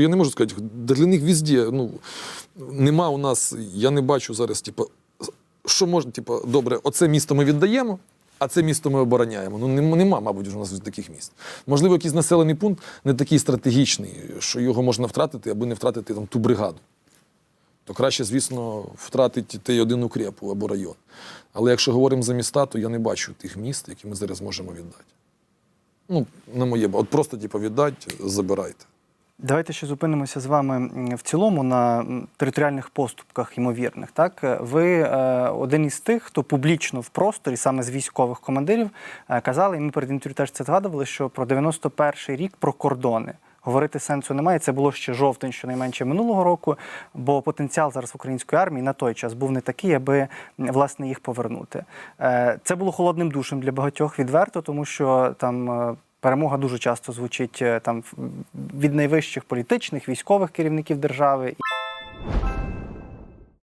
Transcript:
Я не можу сказати, для них везде, ну, нема у нас, я не бачу зараз, типу, що можна, типу, добре, оце місто ми віддаємо, а це місто ми обороняємо. Ну, нема, мабуть, у нас таких міст. Можливо, якийсь населений пункт не такий стратегічний, що його можна втратити, аби не втратити там, ту бригаду. То краще, звісно, втратити той один укреп або район. Але якщо говоримо за міста, то я не бачу тих міст, які ми зараз можемо віддати. Ну, на моє, от просто, типу, віддати, забирайте. Давайте ще зупинимося з вами в цілому на територіальних поступках ймовірних. Так, ви е, один із тих, хто публічно в просторі, саме з військових командирів, е, казали, і ми перед інтерв'ю теж це згадували, що про 91-й рік про кордони. Говорити сенсу немає. Це було ще жовтень, щонайменше минулого року, бо потенціал зараз української армії на той час був не такий, аби власне їх повернути. Е, Це було холодним душем для багатьох відверто, тому що там. Перемога дуже часто звучить е, там від найвищих політичних військових керівників держави.